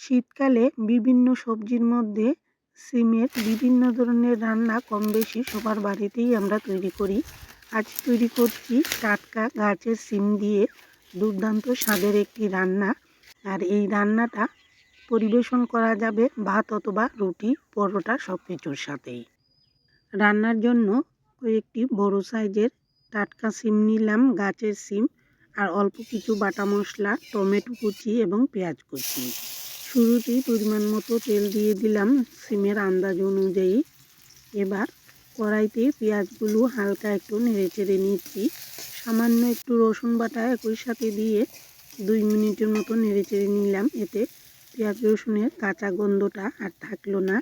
শীতকালে বিভিন্ন সবজির মধ্যে সিমের বিভিন্ন ধরনের রান্না কম বেশি সবার বাড়িতেই আমরা তৈরি করি। আজ তৈরি করছি টাটকা গাছের সিম দিয়ে দুর্দান্ত স্বাদের একটি রান্না। আর এই রান্নাটা পরিবেশন করা যাবে ভাত অথবা রুটি, পরোটা সব কিছুর সাথেই। রান্নার জন্য কয়েকটি বড় সাইজের টাটকা সিম নিলাম, গাছের সিম, আর অল্প কিছু বাটা মশলা, টমেটো কুচি এবং পেঁয়াজ কুচি। শুরুতেই পরিমাণ মতো তেল দিয়ে দিলাম সিমের আন্দাজ অনুযায়ী। এবার কড়াইতে পেঁয়াজগুলো হালকা একটু নেড়ে চেড়ে নিচ্ছি। সামান্য একটু রসুন বাটা একই সাথে দিয়ে দুই মিনিটের মতো নেড়ে চেড়ে নিলাম। এতে পেঁয়াজ রসুনের কাঁচা গন্ধটা আর থাকল না।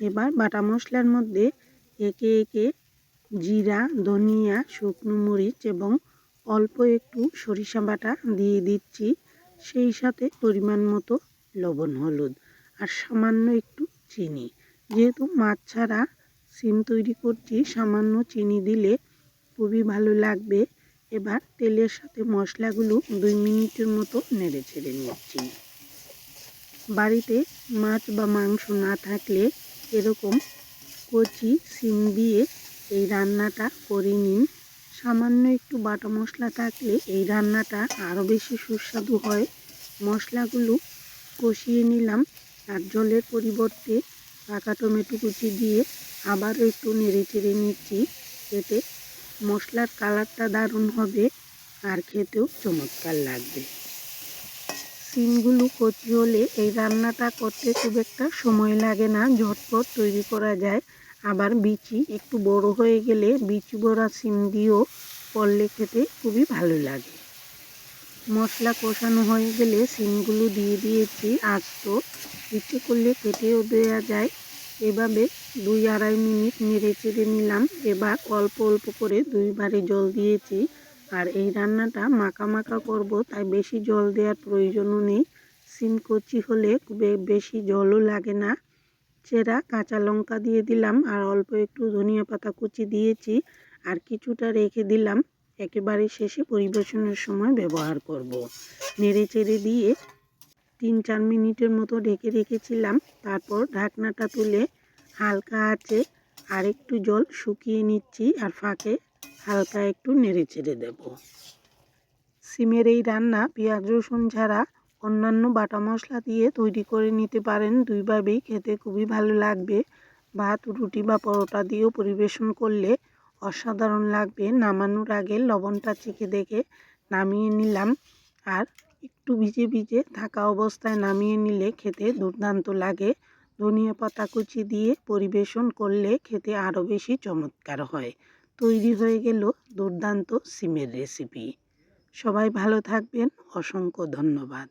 এবার বাটা মশলার মধ্যে একে একে জিরা, ধনিয়া, শুকনো মরিচ এবং অল্প একটু সরিষা বাটা দিয়ে দিচ্ছি। সেই সাথে পরিমাণ মতো লবণ, হলুদ আর সামান্য একটু চিনি। যেহেতু মাছ ছাড়া সিম তৈরি করছি, সামান্য চিনি দিলে খুবই ভালো লাগবে। এবার তেলের সাথে মশলাগুলো দুই মিনিটের মতো নেড়ে ছেড়ে নিচ্ছি। বাড়িতে মাছ বা মাংস না থাকলে এরকম কচি সিম দিয়ে এই রান্নাটা করে নিন। সামান্য একটু বাটা মশলা থাকলে এই রান্নাটা আরও বেশি সুস্বাদু হয়। মশলাগুলো কষিয়ে নিলাম। আর জলের পরিবর্তে পাকা টমেটো কুচি দিয়ে আবারও একটু নেড়ে চেড়ে নিচ্ছি। এতে মশলার কালারটা দারুণ হবে আর খেতেও চমৎকার লাগবে। সিমগুলো কচি হলে এই রান্নাটা করতে খুব একটা সময় লাগে না। ঝটপট তৈরি করা যায়। আবার বিচি একটু বড় হয়ে গেলে বিচি বড়া সিম দিয়েও করলে খেতে খুবই ভালো লাগে। মশলা কষানো হয়ে গেলে সিমগুলো দিয়ে দিয়েছি আস্ত। ইচ্ছে করলে কেটেও দেওয়া যায়। এভাবে দুই আড়াই মিনিট নেড়ে চেড়ে নিলাম। এবার অল্প অল্প করে দুইবারে জল দিয়েছি। আর এই রান্নাটা মাখা মাখা করব, তাই বেশি জল দেওয়ার প্রয়োজনও নেই। সিম কচি হলে বেশি জলও লাগে না। চেরা কাঁচা লঙ্কা দিয়ে দিলাম, আর অল্প একটু ধনিয়া পাতা কুচি দিয়েছি। আর কিছুটা রেখে দিলাম। একেবারে শেষে পরিবেশনের সময় ব্যবহার করব। নেড়ে চেড়ে দিয়ে তিন চার মিনিটের মতো ঢেকে রেখেছিলাম। তারপর ঢাকনাটা তুলে হালকা আছে আর একটু জল শুকিয়ে নিচ্ছি আর ফাঁকে হালকা একটু নেড়ে চেড়ে দেব। সিমের এই রান্না পেঁয়াজ, রসুন ছাড়া অন্যান্য বাটা মশলা দিয়ে তৈরি করে নিতে পারেন। দুইভাবেই খেতে খুবই ভালো লাগবে। ভাত, রুটি বা পরোটা দিয়েও পরিবেশন করলে অসাধারণ লাগবে। নামানোর আগে লবণটা চেখে দেখে নামিয়ে নিলাম। আর একটু ভিজে ভিজে থাকা অবস্থায় নামিয়ে নিলে খেতে দুর্দান্ত লাগে। ধনিয়া পাতা কুচি দিয়ে পরিবেশন করলে খেতে আরও বেশি চমৎকার হয়। তৈরি হয়ে গেল দুর্দান্ত সিমের রেসিপি। সবাই ভালো থাকবেন। অসংখ্য ধন্যবাদ।